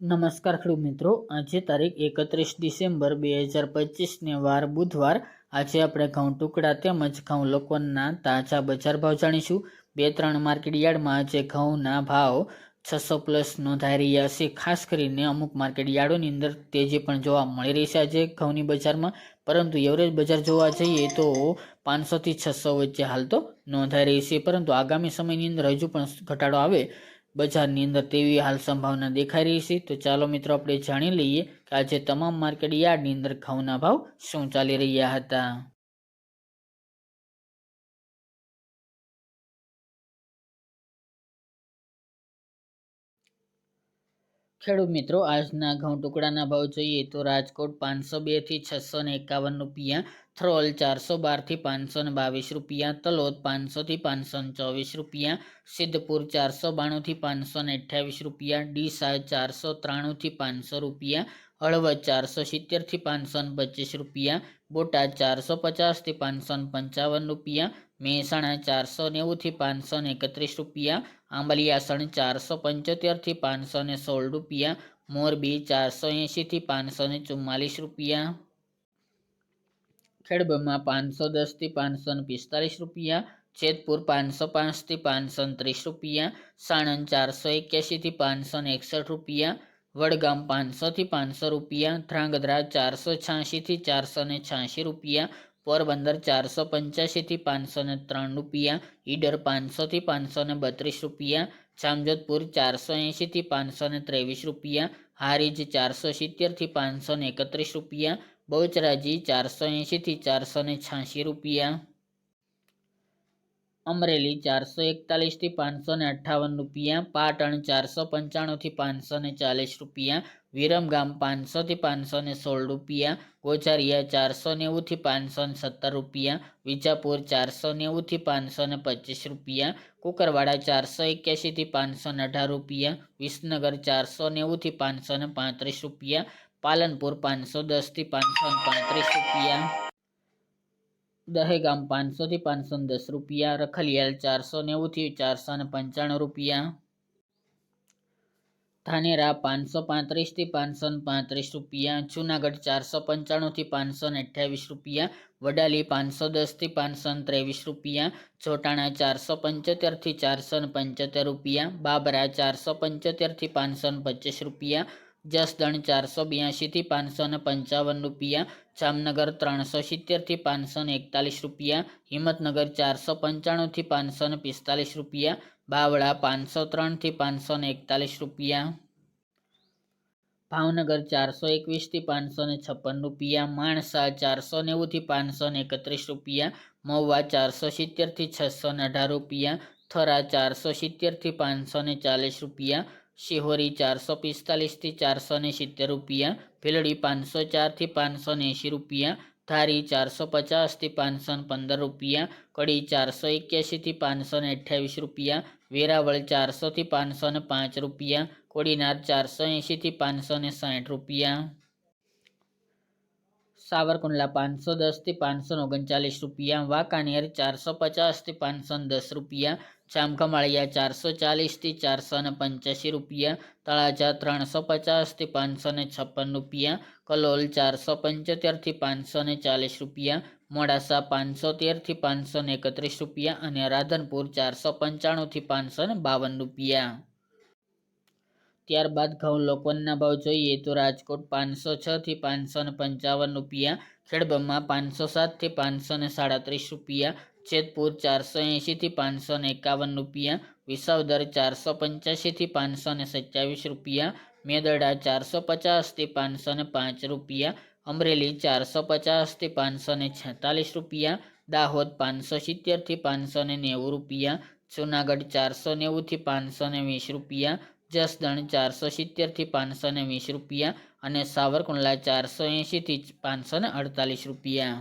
નમસ્કાર ખેડૂત મિત્રો. આજે તારીખ એકત્રીસ ડિસેમ્બર બે હજાર પચીસને વાર બુધવાર આજે આપણે ઘઉં ટુકડા તેમજ ઘઉં લોકોના તાજા બજાર ભાવ જાણીશું. બે ત્રણ માર્કેટ યાર્ડમાં આજે ઘઉંના ભાવ છસો પ્લસ નોંધાઈ રહ્યા છે. ખાસ કરીને અમુક માર્કેટ યાર્ડોની અંદર તેજી પણ જોવા મળી રહી છે આજે ઘઉંની બજારમાં. પરંતુ એવરેજ બજાર જોવા જઈએ તો પાંચસોથી છસો વચ્ચે હાલ તો નોંધાઈ રહી છે. પરંતુ આગામી સમયની અંદર હજુ પણ ઘટાડો આવે બજારની અંદર તેવી હાલ સંભાવના દેખાઈ રહી છે. તો ચાલો મિત્રો, આપણે જાણી લઈએ કે આજે તમામ માર્કેટ યાર્ડની અંદર ઘઉંના ભાવ શું ચાલી રહ્યા હતા. ખેડૂત મિત્રો, આજના ઘઉં ટુકડાના ભાવ જોઈએ તો રાજકોટ પાંચસો બેથી છસો ને એકાવન રૂપિયા થ્રોલ ચારસો બારથી પાંચસો ને બાવીસ રૂપિયા, તલોદ પાંચસોથી પાંચસો ને ચોવીસ રૂપિયા, સિદ્ધપુર ચારસો બાણુંથી પાંચસો ને અઠ્યાવીસ રૂપિયા, ડીસા ચારસો ત્રાણુંથી પાંચસો રૂપિયા, હળવદ ચારસો સિત્તેરથી પાંચસો ને પચીસ રૂપિયા, બોટાદ ચારસો પચાસથી પાંચસો ને પંચાવન રૂપિયા, મહેસાણા ચારસો નેવુંથી પાંચસો ને એકત્રીસ રૂપિયા આંબલિયાસણ ચારસો પંચોતેરથી પાંચસો ને સોળ રૂપિયા, મોરબી ચારસો એંશીથી પાંચસો ને ચુમ્માલીસ રૂપિયા, ખેડબ્રહ્મા પાંચસો દસથી પાંચસો ને પિસ્તાલીસ રૂપિયા, જેતપુર પાંચસો પાંચથી પાંચસો ને ત્રીસ રૂપિયા, સાણંદ ચારસો એક્યાસીથી પાંચસો ને એકસઠ રૂપિયા, વડગામ પાંચસોથી પાંચસો રૂપિયા, ધ્રાંગધ્રા ચારસો છ્યાસીથી ચારસો ને છ્યાસી રૂપિયા પોરબંદર ચારસો પંચ્યાસીથી પાંચસો ને ત્રણ રૂપિયા ઈડર પાંચસોથી પાંચસો ને બત્રીસ રૂપિયા જામજોધપુર ચારસો એંશીથી પાંચસો ને ત્રેવીસ રૂપિયા હારીજ ચારસો સિત્તેરથી પાંચસો ને એકત્રીસ રૂપિયા બહુચરાજી ચારસો એંશીથી ચારસો ને છ્યાસી રૂપિયા અમરેલી ચારસો એકતાલીસથી પાંચસો ને અઠ્ઠાવન રૂપિયા પાટણ ચારસો પંચાણુંથી પાંચસો ને ચાલીસ રૂપિયા વિરમગામ પાંચસોથી પાંચસો ને સોળ રૂપિયા, ગોચારિયા ચારસો નેવુંથી પાંચસો ને સત્તર રૂપિયા, વિજાપુર ચારસો નેવુંથી પાંચસો ને પચીસ રૂપિયા, કુકરવાડા ચારસો એક્યાસીથી પાંચસો ને અઢાર રૂપિયા, વિસનગર ચારસો નેવુંથી પાંચસો ને પાંત્રીસ રૂપિયા, પાલનપુર પાંચસો દસથી પાંચસો ને પાંત્રીસ રૂપિયા. દહેગામ પાંચસોથી પાંચસો ને દસ રૂપિયા રખલિયાલ ચારસો નેવુંથી ચારસો ને પંચાણું રૂપિયા. ધાનેરા પાંચસો પાંત્રીસથી પાંચસો પાંત્રીસ રૂપિયા, જુનાગઢ ચારસો પંચાણુંથી પાંચસો અઠ્યાવીસ રૂપિયા, વડાલી પાંચસો દસથી પાંચસો ત્રેવીસ રૂપિયા, ચોટાણા ચારસો પંચોતેરથી ચારસો પંચોતેર રૂપિયા, બાબરા ચારસો પંચોતેરથી પાંચસો પચીસ રૂપિયા જસદણ ચારસો બ્યાસીથી પાંચસો ને પંચાવન રૂપિયા, જામનગર ત્રણસો સિત્તેરથી પાંચસો ને એકતાલીસ રૂપિયા, હિંમતનગર ચારસો પંચાણુંથી પાંચસો ને પિસ્તાલીસ રૂપિયા, બાવળા પાંચસો ત્રણથી પાંચસો ને એકતાલીસ રૂપિયા. ભાવનગર ચારસો એકવીસથી પાંચસો ને છપ્પન રૂપિયા, માણસા ચારસો નેવુંથી પાંચસો ને એકત્રીસ રૂપિયા, મહુવા ચારસો સિત્તેરથી છસો ને અઢાર રૂપિયા, થરા ચારસો સિત્તેરથી પાંચસો ને ચાલીસ રૂપિયા શિહોરી ચારસો પિસ્તાલીસથી ચારસો ને સિત્તેર રૂપિયા ભીલડી પાંચસો ચારથી પાંચસો ને એંશી રૂપિયા ધારી ચારસો પચાસથી પાંચસો ને પંદર રૂપિયા કડી ચારસો એક્યાસીથી પાંચસો ને અઠ્યાવીસ રૂપિયા વેરાવળ ચારસોથી પાંચસો ને પાંચ રૂપિયા કોડીનાર ચારસો એંશીથી પાંચસો ને સાઠ રૂપિયા સાવરકુંડલા પાંચસો દસથી પાંચસો ઓગણચાલીસ રૂપિયા વાંકાનેર ચારસો પચાસથી પાંચસો દસ રૂપિયા જામખમાળિયા ચારસો ચાલીસથી ચારસો ને પંચ્યાસી રૂપિયા, તળાજા ત્રણસો પચાસથી પાંચસો ને છપ્પન રૂપિયા, કલોલ ચારસો પંચોતેરથી પાંચસો ને ચાલીસ રૂપિયા, મોડાસા પાંચસો તેરથી પાંચસો ને એકત્રીસ રૂપિયા અને રાધનપુર ચારસો પંચાણુંથી પાંચસો ને બાવન રૂપિયા. ત્યારબાદ ઘઉં લોકોના ભાવ જોઈએ તો રાજકોટ પાંચસો છથી પાંચસો ને પંચાવન રૂપિયા, ખેડબમાં પાંચસો સાતથી પાંચસો ને સાડત્રીસ રૂપિયા જેતપુર ચારસો એંશીથી પાંચસો ને એકાવન રૂપિયા વિસાવદર ચારસો પંચ્યાસીથી પાંચસો ને સત્યાવીસ રૂપિયા, મેદડા ચારસો પચાસથી પાંચસો ને પાંચ રૂપિયા, અમરેલી ચારસો પચાસથી પાંચસો ને છેતાલીસ રૂપિયા, દાહોદ પાંચસો સિત્તેરથી પાંચસો ને નેવું રૂપિયા, જુનાગઢ ચારસો નેવુંથી પાંચસો ને વીસ રૂપિયા, જસદણ ચારસો સિત્તેરથી પાંચસો ને વીસ રૂપિયા અને સાવરકુંડલા ચારસો એંશીથી પાંચસો ને અડતાલીસ રૂપિયા.